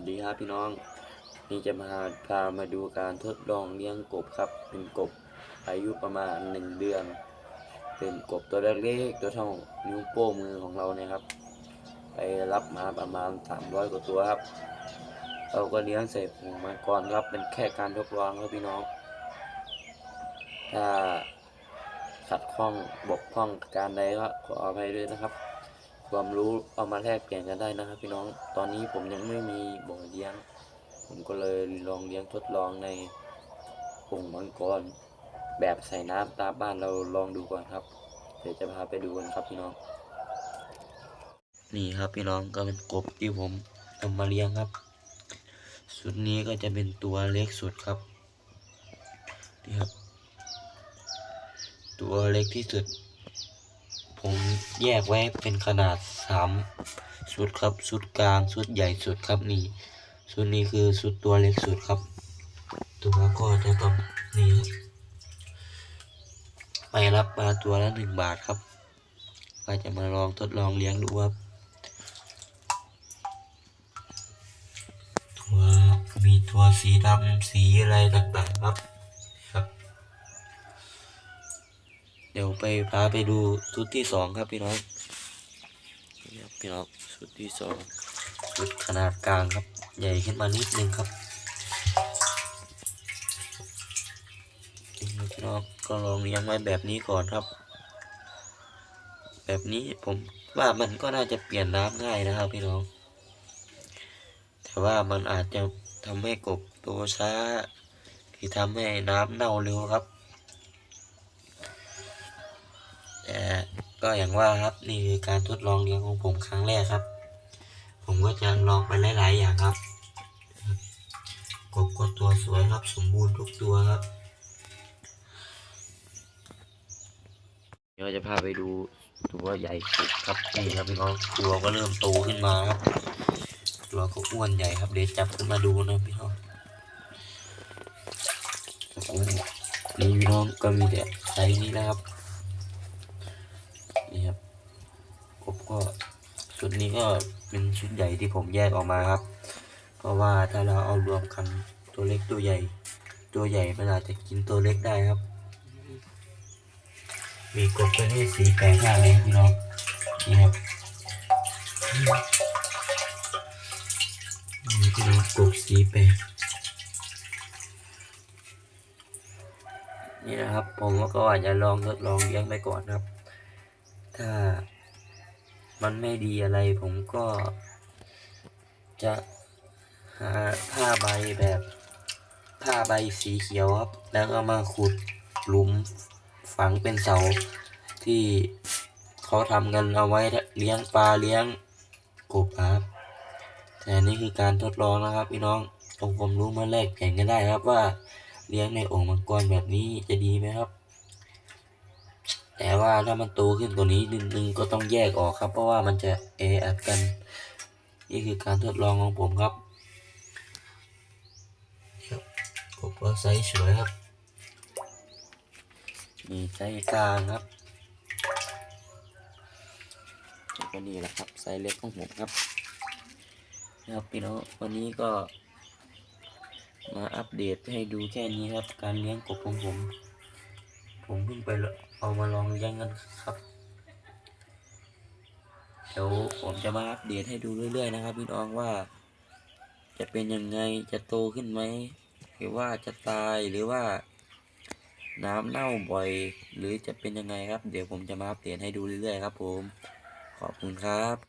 วัสดีครับพี่น้อง นี่จะมาพามาดูการทดลองเลี้ยงกบครับ เป็นกบอายุประมาณหนึ่งเดือน เป็นกบตัวเล็กๆตัวเท่านิ้วโป้งมือของเราเนี่ยครับ ไปรับมาประมาณสามร้อยกว่าตัวครับ เราก็เลี้ยงเสร็จมาก่อนครับเป็นแค่การทดลองครับพี่น้อง ถ้าขัดข้องบกพร่องการใดก็ขออภัยด้วยนะครับ ความรู้เอามาแลกเปลี่ยนกันได้นะครับพี่น้อง ตอนนี้ผมยังไม่มีบ่อเลี้ยง ผมก็เลยลองเลี้ยงทดลองในโอ่งมังกรแบบใส่น้ำตามบ้านเราลองดูก่อนครับ เดี๋ยวจะพาไปดูกันครับพี่น้อง นี่ครับพี่น้องก็เป็นกบที่ผมนำมาเลี้ยงครับ สุดนี้ก็จะเป็นตัวเล็กสุดครับนี่ครับ ตัวเล็กที่สุด ผมแยกไว้เป็นขนาดสามชุดครับชุดกลางชุดใหญ่สุดครับนี่ชุดนี้คือชุดตัวเล็กสุดครับ ตัวก็จะต้องนี่ครับไปรับมาตัวละหนึ่งบาทครับก็จะมาลองทดลองเลี้ยงดูครับตัวมีตัวสีดำสีอะไรต่างๆครับ เดี๋ยวไปพาไปดูชุดที่สองครับพี่น้องครับพี่น้องชุดที่สองชุดขนาดกลางครับ ใหญ่ขึ้นมานิดนึงครับพี่น้องก็ลองเลี้ยงไว้แบบนี้ก่อนครับ แบบนี้ผมว่ามันก็น่าจะเปลี่ยนน้ำง่ายนะครับพี่น้อง แต่ว่ามันอาจจะทำให้กบโตช้า ที่ทำให้น้ำเน่าเร็วครับ แต่ก็อย่างว่าครับนี่คือการทดลองเลี้ยงของผมครั้งแรกครับ ผมก็จะลองไปหลายๆอย่างครับกบก็ตัวสวยครับสมบูรณ์ทุกตัวครับเดี๋ยวจะพาไปดูตัวใหญ่ครับนี่ครับพี่น้องตัวก็เริ่มโตขึ้นมาครับตัวก็อ้วนใหญ่ครับเดี๋ยวจับขึ้นมาดูนะพี่น้องนี่พี่น้องก็มีแต่ไซส์นี้นะครับ นี่ครับกบก็ชุดนี้ก็เป็นชุดใหญ่ที่ผมแยกออกมาครับ เพราะว่าถ้าเราเอารวมกันตัวเล็กตัวใหญ่ ตัวใหญ่มันอาจจะกินตัวเล็กได้ครับ มีกบตัวนี้สีแปลกมากเลยพี่น้องนี่ครับนี่พี่น้องกบสีแปลกนี่นะครับ ผมก็อาจจะลองทดลองเลี้ยงไปก่อนครับ ถ้ามันไม่ดีอะไรผมก็จะหาผ้าใบแบบผ้าใบสีเขียวครับ แล้วก็มาขุดหลุมฝังเป็นเสาที่เขาทำกันเอาไว้เลี้ยงปลาเลี้ยงกบครับแต่นี่คือการทดลองนะครับพี่น้องตรงความรู้มาแลกเปลี่ยนกันได้ครับว่าเลี้ยงในโอ่งมังกรแบบนี้จะดีไหมครับ แต่ว่าถ้ามันโตขึ้นกว่านี้นิดนึงก็ต้องแยกออกครับ เพราะว่ามันจะแออัดกัน นี่คือการทดลองของผมครับครับกบก็ไซส์สวยครับ มีไซส์กลางครับก็นี่แหละครับไซส์เล็กของผมครับนะครับพี่น้องวันนี้ก็มาอัปเดตให้ดูแค่นี้ครับ การเลี้ยงกบของผม ผมเพิ่งไปเอามาลองเลี้ยงกันครับ เดี๋ยวผมจะมาอัปเดตให้ดูเรื่อย ๆ นะครับพี่น้องว่า จะเป็นยังไงจะโตขึ้นไหมหรือว่าจะตายหรือว่าน้ำเน่าบ่อย หรือจะเป็นยังไงครับ เดี๋ยวผมจะมาอัปเดตให้ดูเรื่อยๆครับผม ขอบคุณครับ